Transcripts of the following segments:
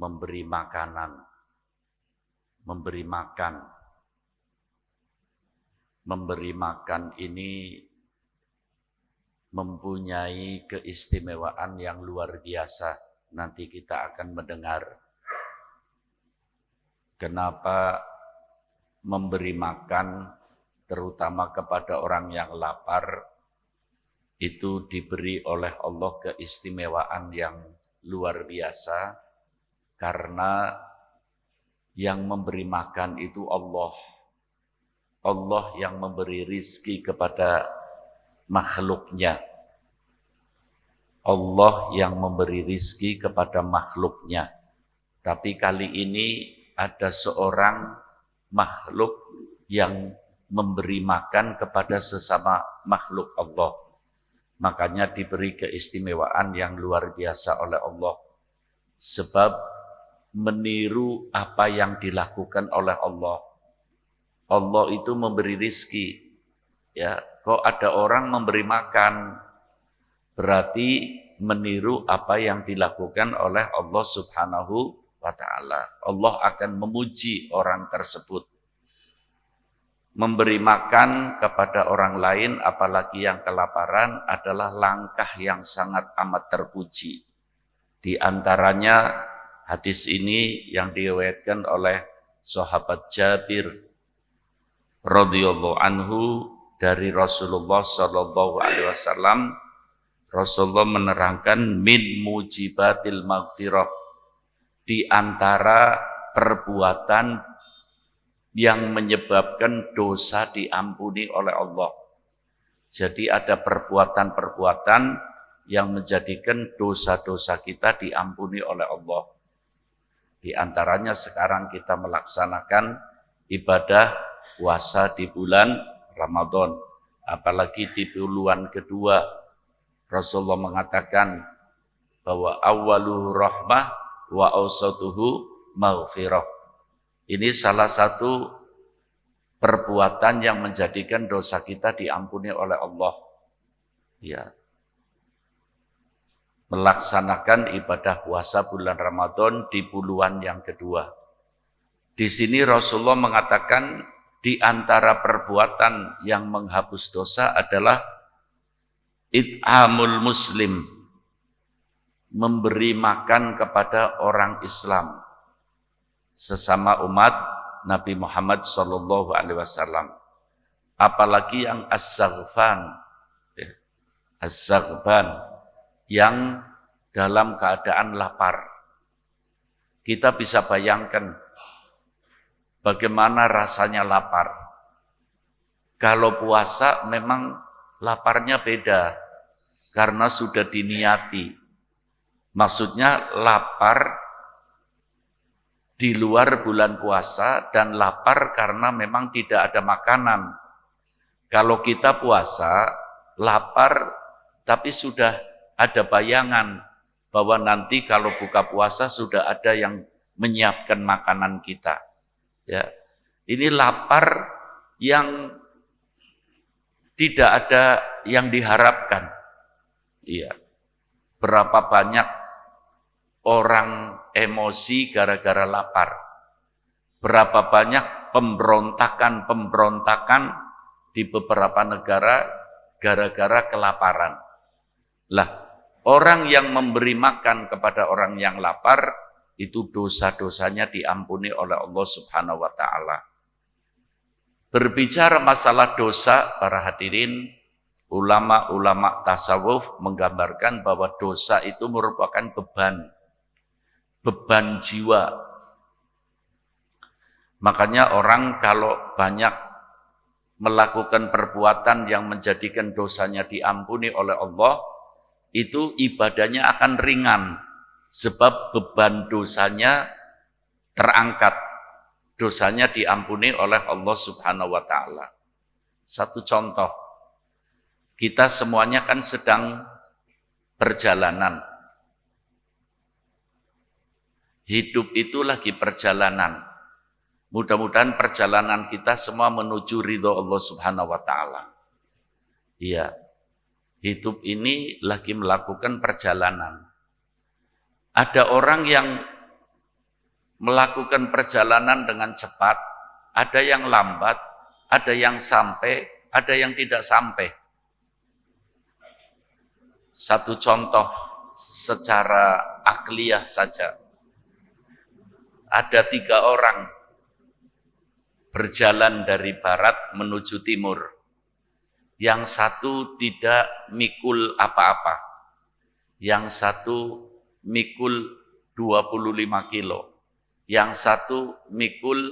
memberi makanan, memberi makan. Memberi makan ini mempunyai keistimewaan yang luar biasa. Nanti kita akan mendengar kenapa memberi makan terutama kepada orang yang lapar itu diberi oleh Allah keistimewaan yang luar biasa karena yang memberi makan itu Allah. Allah yang memberi rizki kepada makhluknya. Allah yang memberi rizki kepada makhluknya. Tapi kali ini ada seorang makhluk yang memberi makan kepada sesama makhluk Allah. Makanya diberi keistimewaan yang luar biasa oleh Allah. Sebab meniru apa yang dilakukan oleh Allah. Allah itu memberi rizki. Ya, kok ada orang memberi makan, berarti meniru apa yang dilakukan oleh Allah Subhanahu wa taala. Allah akan memuji orang tersebut. Memberi makan kepada orang lain apalagi yang kelaparan adalah langkah yang sangat amat terpuji. Di antaranya hadis ini yang diriwayatkan oleh sahabat Jabir radhiyallahu anhu dari Rasulullah sallallahu alaihi wasallam Rasulullah menerangkan min mujibatil maghfirah di antara perbuatan yang menyebabkan dosa diampuni oleh Allah. Jadi ada perbuatan-perbuatan yang menjadikan dosa-dosa kita diampuni oleh Allah. Di antaranya sekarang kita melaksanakan ibadah puasa di bulan Ramadan. Apalagi di bulan kedua, Rasulullah mengatakan bahwa awalu rahmah wa ausatuhu maghfirah. Ini salah satu perbuatan yang menjadikan dosa kita diampuni oleh Allah. Ya. Melaksanakan ibadah puasa bulan Ramadan di puluhan yang kedua. Di sini Rasulullah mengatakan di antara perbuatan yang menghapus dosa adalah it'amul muslim memberi makan kepada orang Islam sesama umat Nabi Muhammad Shallallahu Alaihi Wasallam. Apalagi yang as-saghfan, ya, as-saghfan yang dalam keadaan lapar. Kita bisa bayangkan bagaimana rasanya lapar. Kalau puasa memang laparnya beda karena sudah diniati Maksudnya lapar di luar bulan puasa dan lapar karena memang tidak ada makanan. Kalau kita puasa, lapar tapi sudah ada bayangan bahwa nanti kalau buka puasa sudah ada yang menyiapkan makanan kita. Ya. Ini lapar yang tidak ada yang diharapkan. Iya. Berapa banyak orang emosi gara-gara lapar. Berapa banyak pemberontakan-pemberontakan di beberapa negara gara-gara kelaparan. Lah, orang yang memberi makan kepada orang yang lapar itu dosa-dosanya diampuni oleh Allah Subhanahu wa taala. Berbicara masalah dosa, para hadirin, ulama-ulama tasawuf menggambarkan bahwa dosa itu merupakan beban beban jiwa. Makanya orang kalau banyak melakukan perbuatan yang menjadikan dosanya diampuni oleh Allah, itu ibadahnya akan ringan sebab beban dosanya terangkat. Dosanya diampuni oleh Allah Subhanahu wa taala. Satu contoh. Kita semuanya kan sedang perjalanan Hidup itu lagi perjalanan. Mudah-mudahan perjalanan kita semua menuju ridho Allah Subhanahu wa taala. Iya. Hidup ini lagi melakukan perjalanan. Ada orang yang melakukan perjalanan dengan cepat, ada yang lambat, ada yang sampai, ada yang tidak sampai. Satu contoh secara akliyah saja. Ada tiga orang berjalan dari barat menuju timur. Yang satu tidak mikul apa-apa. Yang satu mikul 25 kilo yang satu mikul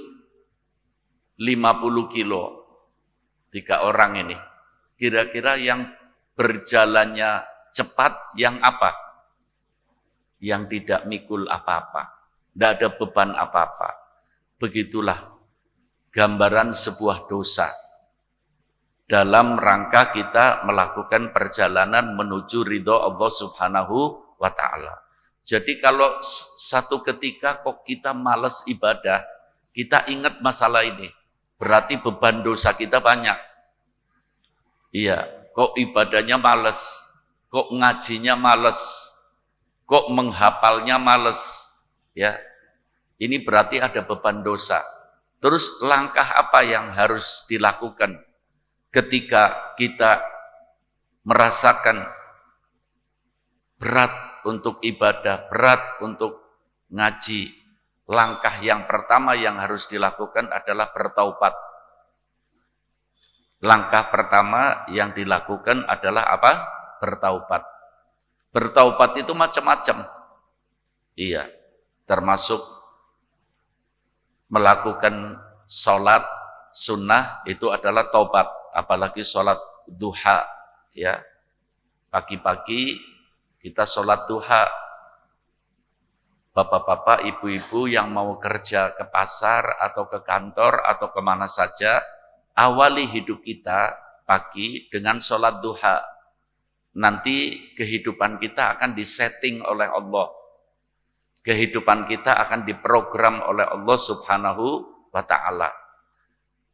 50 kilo. Tiga orang ini. Kira-kira yang berjalannya cepat yang apa? Yang tidak mikul apa-apa. Tidak ada beban apa-apa. Begitulah gambaran sebuah dosa. Dalam rangka kita melakukan perjalanan menuju ridho Allah subhanahu wa ta'ala. Jadi kalau satu ketika kok kita males ibadah, kita ingat masalah ini. Berarti beban dosa kita banyak. Iya, kok ibadahnya males, kok ngajinya males, kok menghafalnya males. Ya, ini berarti ada beban dosa. Terus langkah apa yang harus dilakukan ketika kita merasakan berat untuk ibadah, berat untuk ngaji. Langkah yang pertama yang harus dilakukan adalah bertaubat. Langkah pertama yang dilakukan adalah apa? Bertaubat. Bertaubat itu macam-macam. Iya, termasuk melakukan sholat sunnah itu adalah taubat. Apalagi sholat duha, ya. Pagi-pagi kita sholat duha. Bapak-bapak, ibu-ibu yang mau kerja ke pasar atau ke kantor atau ke mana saja, awali hidup kita pagi dengan sholat duha. Nanti kehidupan kita akan disetting oleh Allah. Kehidupan kita akan diprogram oleh Allah subhanahu wa ta'ala.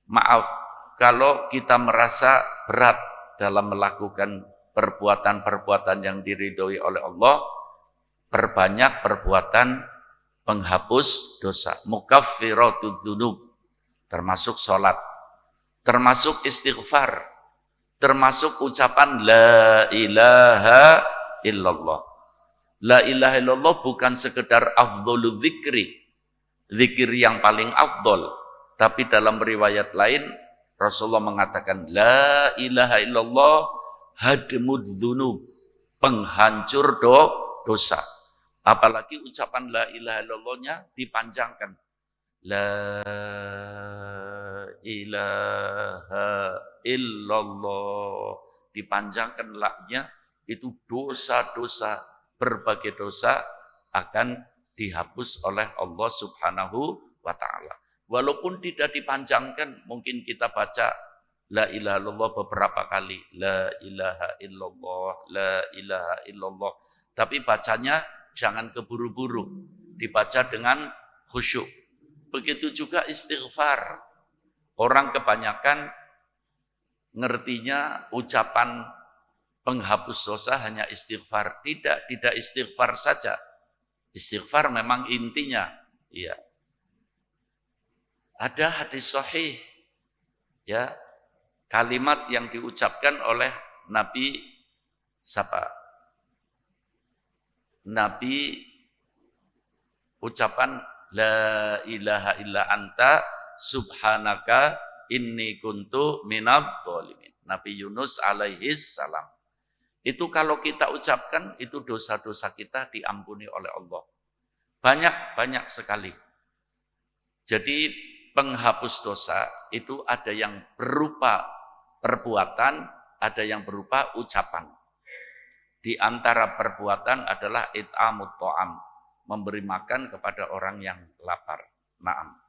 Maaf, kalau kita merasa berat dalam melakukan perbuatan-perbuatan yang diridhoi oleh Allah, perbanyak perbuatan penghapus dosa, mukaffiratud dzunub, termasuk sholat, termasuk istighfar, termasuk ucapan la ilaha illallah. La ilaha illallah bukan sekedar afdolu zikri, zikir yang paling afdol, tapi dalam riwayat lain Rasulullah mengatakan la ilaha illallah hadmud dzunub, penghancur do, dosa. Apalagi ucapan la ilaha illallahnya dipanjangkan. La ilaha illallah. Dipanjangkan laknya, itu dosa-dosa, berbagai dosa akan dihapus oleh Allah subhanahu wa ta'ala. Walaupun tidak dipanjangkan, mungkin kita baca La ilaha illallah beberapa kali. La ilaha illallah, la ilaha illallah. Tapi bacanya jangan keburu-buru. Dibaca dengan khusyuk. Begitu juga istighfar. Orang kebanyakan ngertinya ucapan penghapus dosa hanya istighfar. Tidak, tidak istighfar saja. Istighfar memang intinya. Iya. Ada hadis sahih ya kalimat yang diucapkan oleh Nabi siapa? Nabi ucapan la ilaha illa anta subhanaka inni kuntu minab dhalimin. Nabi Yunus alaihi salam. Itu kalau kita ucapkan itu dosa-dosa kita diampuni oleh Allah. Banyak-banyak sekali. Jadi penghapus dosa itu ada yang berupa perbuatan, ada yang berupa ucapan. Di antara perbuatan adalah it'amut to'am, memberi makan kepada orang yang lapar. Naam.